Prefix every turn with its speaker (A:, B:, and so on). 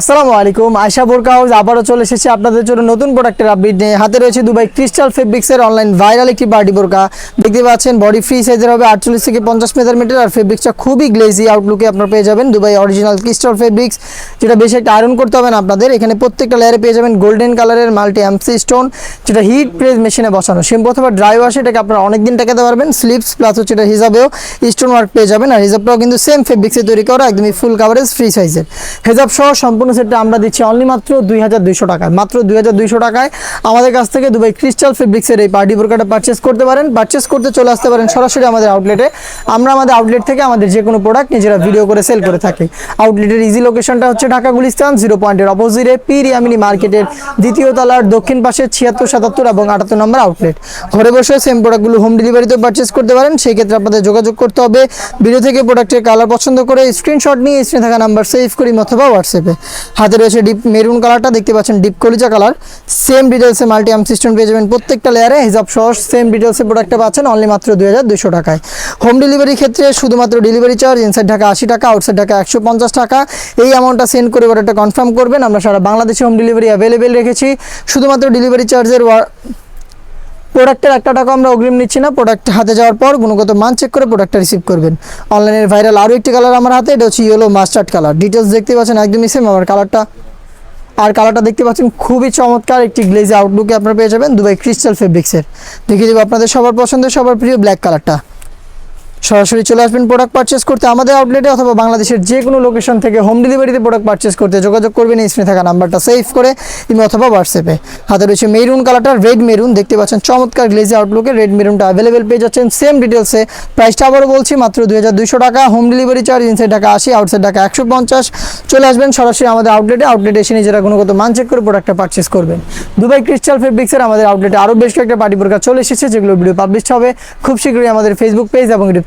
A: আসসালামু আলাইকুম, আয়শা বোরকা হাউস আবারও চলে এসেছে আপনাদের জন্য নতুন প্রোডাক্টের আপডেট নিয়ে। হাতে রয়েছে দুবাই ক্রিস্টাল ফেব্রিক্সের অনলাইন ভাইরাল একটি পার্টি বোরকা। দেখতে পাচ্ছেন বডি ফ্রি সাইজের হবে আটচল্লিশ থেকে পঞ্চাশ মেজারমেন্টের আর ফেব্রিক্সটা খুবই গ্লেজি আউটলুকে আপনারা পেয়ে যাবেন। দুবাই অরিজিনাল ক্রিস্টাল ফেব্রিক্স যেটা বেশি একটা আয়রন করতে হবে না আপনাদের। এখানে প্রত্যেকটা লেয়ারে পেয়ে যাবেন গোল্ডেন কালারের মাল্টি এমসি স্টোন যেটা হিট প্রেস মেশিনে বসানো। শ্যাম্পু অথবা ড্রাই ওয়াশ এটাকে আপনারা অনেক দিন টাকাতে পারবেন। স্লিপস প্লাস হচ্ছে এটা হিসাবেও স্টোন ওয়ার্ক পেয়ে যাবেন। আর হিসাবটাও কিন্তু সেম ফেব্রিক্সে তৈরি করা, একদমই ফুল কাভারেজ ফ্রি সাইজের হেজাব সহ সম্পূর্ণ সেটটা আমরা দিচ্ছি অনলি মাত্র দুই হাজার দুইশো টাকায়। মাত্র দুই হাজার দুইশো টাকায় আমাদের কাছ থেকে দুবাই ক্রিস্টাল ফেব্রিক্সের এই পার্টি বোরকাটা পারচেস করতে পারেন। পারচেস করতে চলে আসতে পারেন সরাসরি আমাদের আউটলেটে আমরা আমাদের আউটলেট থেকে আমাদের যে কোনো প্রোডাক্ট নিজেরা ভিডিও করে সেল করে থাকি। আউটলেটের ইজি লোকেশনটা হচ্ছে ঢাকা গুলিস্তান জিরো পয়েন্টের অপোজিটে পি রিয়ামিনি মার্কেটের দ্বিতীয় তলার দক্ষিণ পাশে ছিয়াত্তর, সাতাত্তর এবং আটাত্তর নম্বর আউটলেট ঘরে বসে সেম প্রোডাক্টগুলো হোম ডেলিভারিতেও পারচেস করতে পারেন। সেই ক্ষেত্রে আপনাদের যোগাযোগ করতে হবে। ভিডিও থেকে প্রোডাক্টের কালার পছন্দ করে স্ক্রিনশট নিয়ে স্ক্রিনে থাকা নাম্বার সেভ করি অথবা হোয়াটসঅ্যাপে হাতে রয়েছে ডিপ মেরুন কালারটা দেখতে পাচ্ছেন ডিপ কলিজা কালার সেম ডিটেলসে মাল্টি আর্ম সিস্টেম পেয়ে যাবেন প্রত্যেকটা লেয়ারে হিসাব সহ সেম ডিটেলসে প্রোডাক্টটা পাচ্ছেন অনলি মাত্র দুই টাকায়। হোম ডেলিভারি ক্ষেত্রে শুধুমাত্র ডেলিভারি চার্জ ইনসাইড ঢাকা আশি টাকা আউটসাইড ঢাকা একশো পঞ্চাশ টাকা। এই অ্যামাউন্টটা সেন্ড করে অর্ডারটা কনফার্ম করবেন। আমরা সারা বাংলাদেশে হোম ডেলিভারি অ্যাভেলেবেল রেখেছি। শুধুমাত্র ডেলিভারি চার্জের প্রোডাক্টের একটা টাকা আমরা অগ্রিম নিচ্ছি না। প্রোডাক্ট হাতে যাওয়ার পর গুণগত মান চেক করে প্রোডাক্টটা রিসিভ করবেন। অনলাইনের ভাইরাল আরও একটি কালার আমার হাতে, এটা হচ্ছে ইয়েলো মাস্টার্ড কালার ডিটেলস দেখতে পাচ্ছেন একদমই সেম আমার কালারটা আর কালারটা দেখতে পাচ্ছেন খুবই চমৎকার একটি গ্লেজি আউটলুকে আপনারা পেয়ে যাবেন দুবাই ক্রিস্টাল ফেব্রিক্সের দেখিয়ে দেবো আপনাদের সবার পছন্দের, সবার প্রিয় ব্ল্যাক কালারটা সরাসরি চলে আসবেন প্রোডাক্ট পারচেস করতে আমাদের আউটলেটে অথবা বাংলাদেশের যে কোনো লোকেশন থেকে হোম ডেলিভারিতে প্রোডাক্ট পারচেস করতে যোগাযোগ করবেন, এই স্ক্রিনে থাকা নাম্বারটা সেভ করে ইমেল অথবা হোয়াটসঅ্যাপে হাতে রয়েছে মেরুন কালারটা রেড মেরুন দেখতে পাচ্ছেন চমৎকার গ্লেজি আউটলুকে রেড মেরুনটা অ্যাভেলেবেল পেয়ে যাচ্ছেন। সেম ডিটেলসে প্রাইসটা আবারও বলছি, মাত্র দু হাজার দুইশো টাকা। হোম ডেলিভারি চার্জ ইনসাইড টাকা আশি আউটসাইড টাকা একশো পঞ্চাশ। চলে আসবেন সরাসরি আমাদের আউটলেটে আউটলেটে এসে নিজেরা গুণগত মান চেক করে প্রোডাক্টটা পারচেস করবেন। দুবাই ক্রিস্টাল ফেব্রিক্সের আমাদের আউটলেটে আরও বেশ কয়েকটা পার্টি প্রোডাক্ট চলে এসেছে, যেগুলো ভিডিও পাবলিশ হবে। খুব শীঘ্রই আমাদের ফেসবুক পেজ এবং ইউটিউব